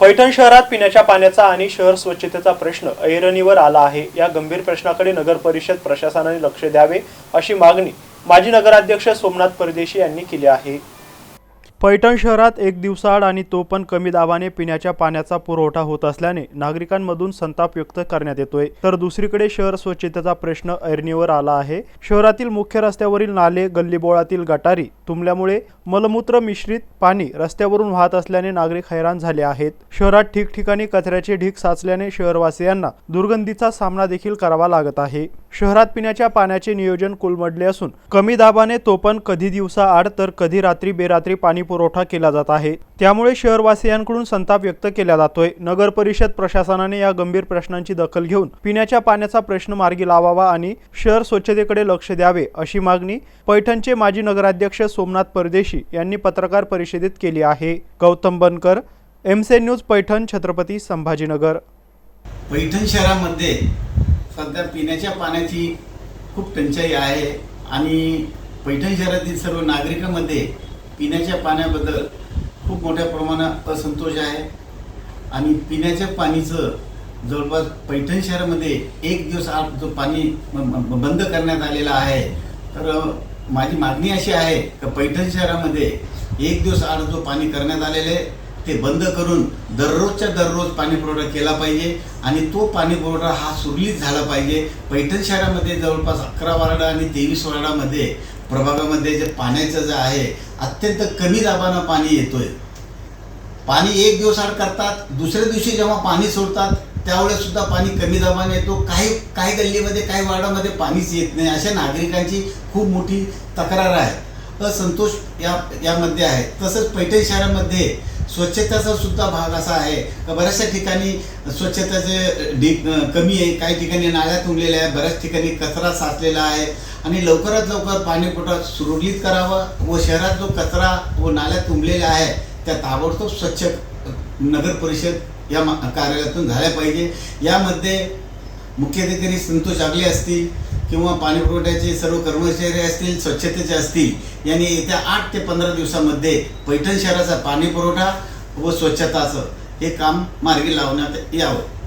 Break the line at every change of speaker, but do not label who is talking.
पैठण शहरात पिण्याच्या पाण्याचा आणि शहर स्वच्छतेचा प्रश्न ऐरणीवर आला आहे. या गंभीर प्रश्नाकडे नगर परिषद प्रशासनाने लक्ष द्यावे अशी मागणी माजी नगराध्यक्ष सोमनाथ परदेशी यांनी केली आहे. पैठण शहरात एक दिवसाआड आणि तो पण कमी दाबाने पिण्याच्या पाण्याचा पुरवठा होत असल्याने नागरिकांमधून संताप व्यक्त करण्यात येतोय. तर दुसरीकडे शहर स्वच्छतेचा प्रश्न ऐरणीवर आला आहे. शहरातील मुख्य रस्त्यावरील नाले गल्लीबोळातील गटारी तुंबल्यामुळे मलमूत्र मिश्रित पाणी रस्त्यावरून वाहत असल्याने नागरिक हैराण झाले आहेत. शहरात ठिकठिकाणी कचऱ्याचे ढीग साचल्याने शहरवासियांना दुर्गंधीचा सामना देखील करावा लागत आहे. शहरात पिण्याच्या पाण्याचे नियोजन कोलमडले असून कमी दाबाने तो पण कधी दिवसा आड तर कधी रात्री बेरात्री पाणी पुरवठा केला जात आहे. त्यामुळे शहरवासियांकडून संताप व्यक्त केला जातोय. नगर परिषद प्रशासनाने या गंभीर प्रश्नांची दखल घेऊन पिण्याच्या पाण्याचा प्रश्न मार्गी लावावा आणि शहर स्वच्छतेकडे लक्ष द्यावे अशी मागणी पैठणचे माजी नगराध्यक्ष सोमनाथ परदेशी यांनी पत्रकार परिषदेत केली आहे. गौतम बनकर एमसे न्यूज पैठण छत्रपती संभाजीनगर.
पैठण शहरामध्ये सध्या पिण्याच्या पाण्याची खूप टंचाई आहे आणि पैठण शहरातील सर्व नागरिकांमध्ये पिण्याच्या पाण्याबद्दल खूप मोठ्या प्रमाणात असंतोष आहे. आणि पिण्याच्या पाणीचं जवळपास पैठण शहरामध्ये एक दिवस आठ जो पाणी बंद करण्यात आलेला आहे. तर माझी मागणी अशी आहे की पैठण शहरामध्ये एक दिवस आड जो पाणी करण्यात आलेले आहे ते बंद करून दररोजच्या दररोज पाणी पुरवठा केला पाहिजे आणि तो पाणी पुरवठा हा सुरळीत झाला पाहिजे. पैठण शहरामध्ये जवळपास अकरा वार्ड आणि तेवीस वार्डामध्ये प्रभागामध्ये जे पाण्याचं जे आहे अत्यंत कमी दाबानं पाणी येतोय. पाणी एक दिवस आड करतात दुसऱ्या दिवशी जेव्हा पाणी सोडतात त्यावेळेस सुद्धा पाणी कमी दाबाने येतो. काही काही गल्लीमध्ये काही वार्डामध्ये पाणीच येत नाही. अशा नागरिकांची खूप मोठी तक्रार आहे. असंतोष या यामध्ये आहे. तसंच पैठण शहरामध्ये स्वच्छतेचा सुद्धा भाग असा आहे. का बऱ्याचशा ठिकाणी स्वच्छतेचे डी कमी आहे. काही ठिकाणी नाळ्या तुंबलेल्या आहे बऱ्याच ठिकाणी कचरा साचलेला आहे. आणि लवकरात लवकर पाणीपुरवठा सुरळीत करावा व शहरात जो कचरा व नाल्या तुंबलेल्या आहे त्या ताबडतोब स्वच्छ नगर परिषद या कार्यालयातून झाल्या पाहिजे. यामध्ये मुख्याधिकारी संतोष आगले असतील. किंवा पाणी पुरवठ्याचे सर्व कर्मचारी असतील स्वच्छतेचे असतील यांनी येत्या आठ ते पंधरा दिवसामध्ये पैठण शहराचा पाणी पुरवठा व स्वच्छताचं हे काम मार्गी लावण्यात यावं.